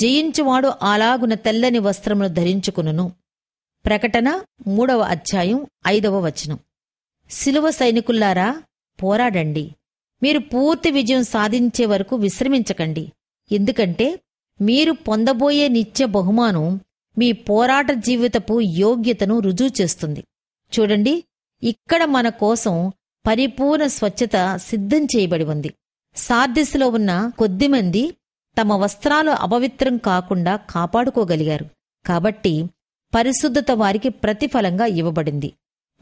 జయించువాడు అలాగున తెల్లని వస్త్రమును ధరించుకును ప్రకటన మూడవ అధ్యాయం ఐదవ వచనం. శిలువ సైనికుల్లారా పోరాడండి. మీరు పూర్తి విజయం సాధించే వరకు విశ్రమించకండి. ఎందుకంటే మీరు పొందబోయే నిత్య బహుమానం మీ పోరాట జీవితపు యోగ్యతను రుజువు చేస్తుంది. చూడండి ఇక్కడ మన కోసం పరిపూర్ణ స్వచ్ఛత సిద్ధం చేయబడి ఉంది. సార్దిస్లో ఉన్న కొద్దిమంది తమ వస్త్రాలు అపవిత్రం కాకుండా కాపాడుకోగలిగారు. కాబట్టి పరిశుద్ధత వారికి ప్రతిఫలంగా ఇవ్వబడింది.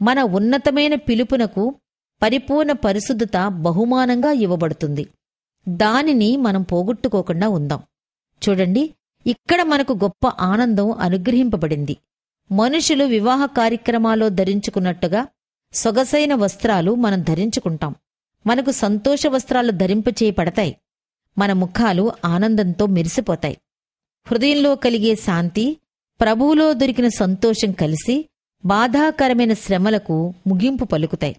మన ఉన్నతమైన పిలుపునకు పరిపూర్ణ పరిశుద్ధత బహుమానంగా ఇవ్వబడుతుంది. దానిని మనం పోగొట్టుకోకుండా ఉందాం. చూడండి ఇక్కడ మనకు గొప్ప ఆనందం అనుగ్రహింపబడింది. మనుషులు వివాహ కార్యక్రమాల్లో ధరించుకున్నట్టుగా సొగసైన వస్త్రాలు మనం ధరించుకుంటాం. మనకు సంతోష వస్త్రాలు ధరింపచేయబడతాయి. మన ముఖాలు ఆనందంతో మెరిసిపోతాయి. హృదయంలో కలిగే శాంతి ప్రభువులో దొరికిన సంతోషం కలిసి బాధాకరమైన శ్రమలకు ముగింపు పలుకుతాయి.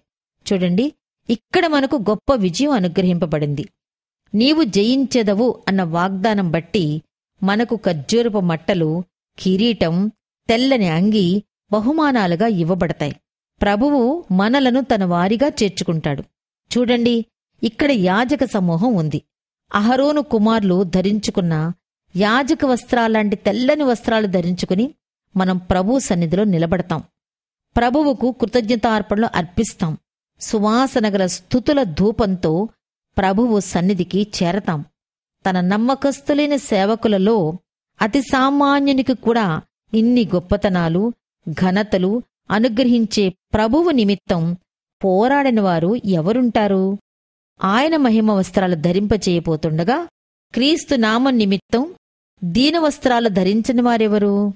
చూడండి ఇక్కడ మనకు గొప్ప విజయం అనుగ్రహింపబడింది. నీవు జయించెదవు అన్న వాగ్దానం బట్టి మనకు ఖర్జూరపు మట్టలు కిరీటం తెల్లని అంగి బహుమానాలుగా ఇవ్వబడతాయి. ప్రభువు మనలను తన వారిగా చేర్చుకుంటాడు. చూడండి ఇక్కడ యాజక సమూహం ఉంది. అహరోను కుమార్లు ధరించుకున్న యాజక వస్త్రాలాంటి తెల్లని వస్త్రాలు ధరించుకుని మనం ప్రభు సన్నిధిలో నిలబడతాం. ప్రభువుకు కృతజ్ఞతార్పణలు అర్పిస్తాం. సువాసనగల స్థుతుల ధూపంతో ప్రభువు సన్నిధికి చేరతాం. తన నమ్మకస్తులైన సేవకులలో అతి సామాన్యునికి కూడా ఇన్ని గొప్పతనాలు ఘనతలు అనుగ్రహించే ప్రభువు నిమిత్తం పోరాడినవారు ఎవరుంటారు? ఆయన మహిమ వస్త్రాలు ధరింపచేయబోతుండగా క్రీస్తు నామం నిమిత్తం దీన వస్త్రాలు ధరించని వారెవరు?